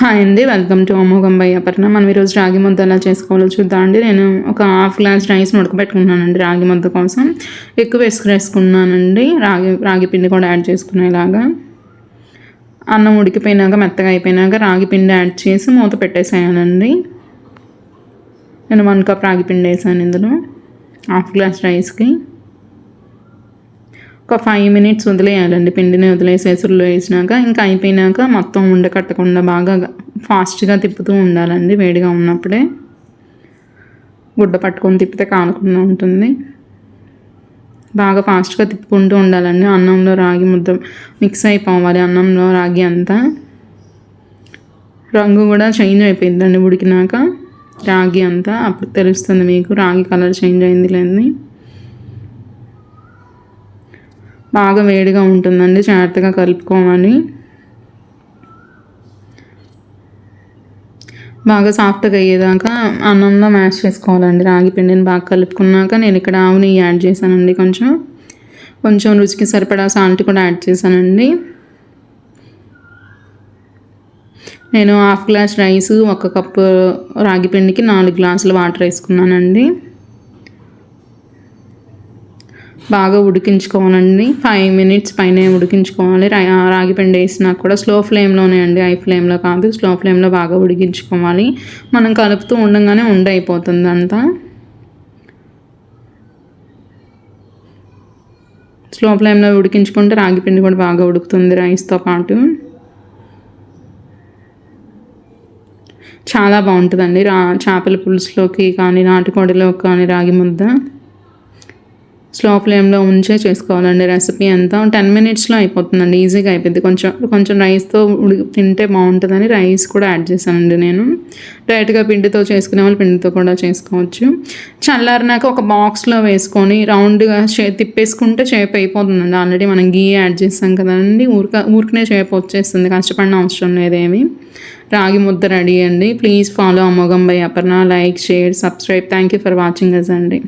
Hi అండి welcome to అమోఘం by Aparna. మనం ఈరోజు రాగి ముద్ద ఎలా చేసుకోవాలో చూద్దాం అండి. నేను ఒక హాఫ్ గ్లాస్ రైస్ ఉడకబెట్టుకున్నానండి రాగి ముద్ద కోసం. ఎక్కువ వేసుకునేసుకున్నానండి. రాగి రాగి పిండి కూడా యాడ్ చేసుకునేలాగా. అన్నం ఉడికిపోయినాక మెత్తగా అయిపోయినాక రాగి పిండి యాడ్ చేసి మూత పెట్టేసేయాలండి నేను వన్ కప్ రాగి పిండి వేసాను ఇందులో. హాఫ్ గ్లాస్ రైస్కి. ఒక ఫైవ్ మినిట్స్ వదిలేయాలండి. పిండిని వదిలేసి ఎసురులో వేసినాక ఇంకా అయిపోయినాక మొత్తం ఉండకట్టకుండా బాగా ఫాస్ట్గా తిప్పుతూ ఉండాలండి. వేడిగా ఉన్నప్పుడే గుడ్డ పట్టుకొని తిప్పితే కాలకుండా ఉంటుంది. బాగా ఫాస్ట్గా తిప్పుకుంటూ ఉండాలండి. అన్నంలో రాగి ముద్ద మిక్స్ అయిపోవాలి. అన్నంలో రాగి అంతా. రంగు కూడా చేంజ్ అయిపోయిందండి ఉడికినాక. రాగి అంతా అప్పుడు తెలుస్తుంది మీకు. రాగి కలర్ చేంజ్ అయింది లేని బాగా వేడిగా ఉంటుందండి. జాగ్రత్తగా కలుపుకోవాలి. బాగా సాఫ్ట్గా అయ్యేదాకా అన్నంలో మ్యాష్ చేసుకోవాలండి. రాగి పిండిని బాగా కలుపుకున్నాక నేను ఇక్కడ ఆవుని యాడ్ చేశానండి కొంచెం. కొంచెం రుచికి సరిపడా సాల్ట్ కూడా యాడ్ చేశానండి. నేను హాఫ్ గ్లాస్ రైస్ ఒక కప్పు రాగి పిండికి నాలుగు గ్లాసులు వాటర్ వేసుకున్నానండి. బాగా ఉడికించుకోవాలండి. ఫైవ్ మినిట్స్ పైన ఉడికించుకోవాలి. రాగి పిండి వేసినా కూడా స్లో ఫ్లేమ్లోనే అండి. హై ఫ్లేమ్లో కాదు స్లో ఫ్లేమ్లో బాగా ఉడికించుకోవాలి. మనం కలుపుతూ ఉండగానే ఉండ అయిపోతుంది అంతా స్లో ఫ్లేమ్లో ఉడికించుకుంటే రాగి పిండి కూడా బాగా ఉడుకుతుంది రైస్తో పాటు. చాలా బాగుంటుందండి. రా చేపల పులుసులోకి కానీ నాటుకోడిలోకి కానీ రాగి ముద్ద. స్లో ఫ్లేమ్లో ఉంచే చేసుకోవాలండి రెసిపీ అంతా. టెన్ మినిట్స్లో అయిపోతుందండి ఈజీగా అయిపోద్ది. కొంచెం కొంచెం రైస్తో ఉడికి తింటే బాగుంటుందని రైస్ కూడా యాడ్ చేశానండి నేను. డైరెక్ట్గా పిండితో చేసుకునే వాళ్ళు పిండితో కూడా చేసుకోవచ్చు. చల్లారినాక ఒక బాక్స్లో వేసుకొని రౌండ్గా చే తిప్పేసుకుంటే చేప అయిపోతుందండి. ఆల్రెడీ మనం గీ యాడ్ చేస్తాం కదండి ఊరిక ఊరికనే చేప వచ్చేస్తుంది. కష్టపడిన అవసరం లేదేమి రాగి ముద్ద రెడీ అండి. ప్లీజ్ ఫాలో అమోఘం by Aparna. Like share subscribe. Thank you for watching us అండి.